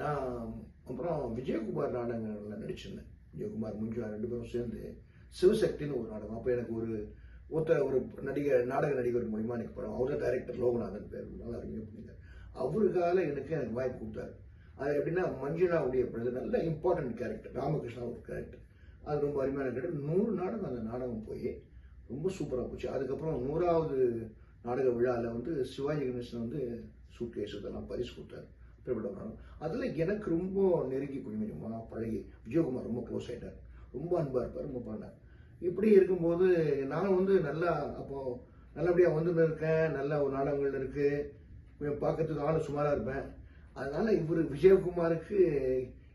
நான் அப்புறம் விஜயகுமார் நாடகங்களில் நடிச்சிருந்தேன். விஜயகுமார் முஞ்சா ரெண்டு பேரும் சேர்ந்து சிவசக்தின்னு ஒரு நாடகம். அப்போ எனக்கு ஒரு ஒருத்தர் ஒரு நடிகர் நாடக நடிகர் மூலியமா எனக்கு படம். அவர் டைரக்டர் லோகநாதன் பேர். நல்லா அருமையாக பண்ணியிருந்தார் அவருக்கால எனக்கு எனக்கு வாய்ப்பு கொடுத்தாரு. அது எப்படின்னா மஞ்சுனாவுடைய பிரதர் நல்ல இம்பார்ட்டன்ட் கேரக்டர் ராமகிருஷ்ணா ஒரு கேரக்டர் அது ரொம்ப அருமையான கேரக்டர் நூறு நாடகம் அந்த நாடகம் போய் ரொம்ப சூப்பராக போச்சு. அதுக்கப்புறம் நூறாவது நாடக விழாவில் வந்து சிவாஜி கணேசன் வந்து சூட்கேஸ் இதெல்லாம் பரிசு கொடுத்தாரு. பிரபல அதில் எனக்கு ரொம்ப நெருங்கி கொஞ்சம் கொஞ்சமாக பழகி விஜயகுமார் ரொம்ப க்ளோஸ் ஆகிட்டார் ரொம்ப அன்பாக இருப்பார் ரொம்ப பண்ணார் இப்படி இருக்கும்போது நானும் வந்து நல்லா அப்போது நல்லபடியாக வந்து இருக்கேன் நல்ல ஒரு நாடகங்கள் இருக்குது கொஞ்சம் பார்க்கறதுக்கு ஆளு சுமாராக இருப்பேன். அதனால் இவர் விஜயகுமாருக்கு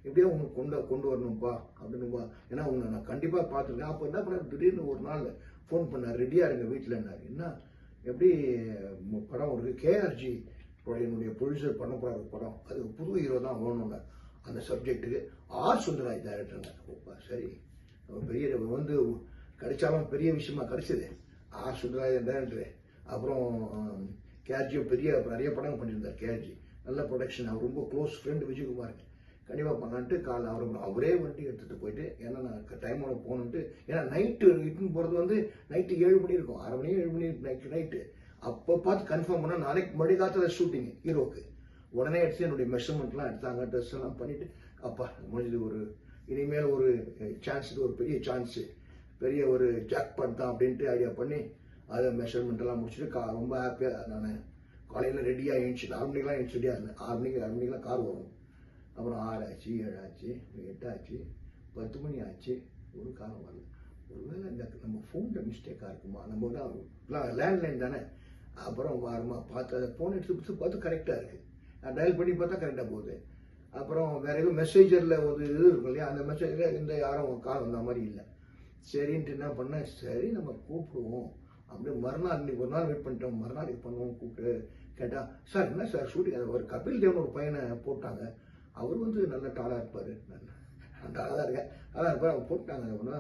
எப்படியோ உனக்கு கொண்டு கொண்டு வரணும்ப்பா அப்படின்னுப்பா ஏன்னா உன்னை நான் கண்டிப்பாக பார்த்துருக்கேன். அப்போ என்ன பண்ண திடீர்னு ஒரு நாள் ஃபோன் பண்ணார். ரெடியாக இருங்க வீட்டில்னாரு என்ன? எப்படி? படம் இருக்குது கேஆர்ஜி என்னுடைய ப்ரொடியூசர் பண்ண போகிற படம் அது புது ஹீரோ தான் வேணும்ல அந்த சப்ஜெக்ட்டுக்கு ஆர் சுந்தராஜ் டைரக்டருங்க சரி. அவன் பெரிய வந்து கிடைச்சாலும் பெரிய விஷயமா கிடைச்சது. ஆர் சுந்தராஜன் டைரக்டரு அப்புறம் கேஆர்ஜியும் பெரிய நிறைய படம் பண்ணியிருந்தார் கேஆர்ஜி நல்ல ப்ரொடக்ஷன் அவர் ரொம்ப க்ளோஸ் ஃப்ரெண்டு விஜயகுமாருக்கு கண்டிப்பாக பண்ணான்ட்டு காலைல அவர் அவரே வண்டி எடுத்துகிட்டு போயிட்டு ஏன்னா நான் டைமோட போகணுன்ட்டு ஏன்னா நைட்டு இட்டுன்னு போகிறது வந்து நைட்டு ஏழு மணி இருக்கும். அரை மணி ஏழு மணி நைட்டு நைட்டு அப்போ பார்த்து கன்ஃபார்ம் பண்ணால் நாளைக்கு மறுபடி காலத்தில் ஷூட்டிங் ஹீரோக்கு. உடனே எடுத்து என்னுடைய மெஷர்மெண்ட்லாம் எடுத்தாங்க ட்ரெஸ் எல்லாம் பண்ணிட்டு அப்பா முடிஞ்சது ஒரு இனிமேல் ஒரு சான்ஸ் ஒரு பெரிய சான்ஸு பெரிய ஒரு ஜாக் தான் அப்படின்ட்டு ஐடியா பண்ணி அதை மெஷர்மெண்ட்டெல்லாம் முடிச்சுட்டு கா ரொம்ப ஹாப்பியாக நான் காலையில் ரெடியாக எழுந்துச்சு ஆறு மணிக்கெலாம் எழுந்துச்சு ரெடியாக இருந்தேன். ஆறு மணிக்கு ஆறு மணிக்கெலாம் கார் வரும். அப்புறம் ஆறு ஆச்சு ஏழு ஆச்சு பத்து மணி ஆச்சு ஒரு காரம் வரல. ஒருவேளை இந்த நம்ம ஃபோனில் மிஸ்டேக்காக இருக்குமா? நம்ம தான் லேண்ட்லைன் தானே. அப்புறம் வாரமாக பார்த்து அதை ஃபோன் எடுத்து பிடிச்சி பார்த்து கரெக்டாக இருக்குது நான் டயல் பண்ணி பார்த்தா கரெக்டாக போகுது. அப்புறம் வேற எதுவும் மெசேஜரில் ஒரு இது இருக்கும் இல்லையா? அந்த மெசேஜில் இந்த யாரும் கால் வந்த மாதிரி இல்லை. சரின்ட்டு என்ன பண்ணேன் சரி நம்ம கூப்பிடுவோம். அப்படியே மறுநாள் இன்னைக்கு ஒரு நாள் வெயிட் பண்ணிட்டோம். மறுநாள் இது பண்ணுவோம் கூப்பிட்டு கேட்டால் சார் என்ன சார் ஷூட்டிங் ஒரு கபில் தேவன் ஒரு பையனை போட்டாங்க. அவர் வந்து நல்ல டாலாக இருப்பார். டாலாக தான் இருக்கேன். அதான் இருப்பார் அவர் போட்டாங்க. அப்படின்னா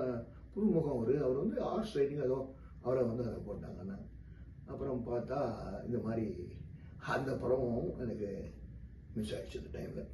புதுமுகம் அவர். அவர் வந்து ஆர்ட்ஸ் ரைட்டிங் ஏதோ அவரை வந்து அதை போட்டாங்கண்ணா அப்புறம் பார்த்தா இந்த மாதிரி அந்த படமும் எனக்கு மிஸ் ஆகிடுச்சு அந்த டைமில்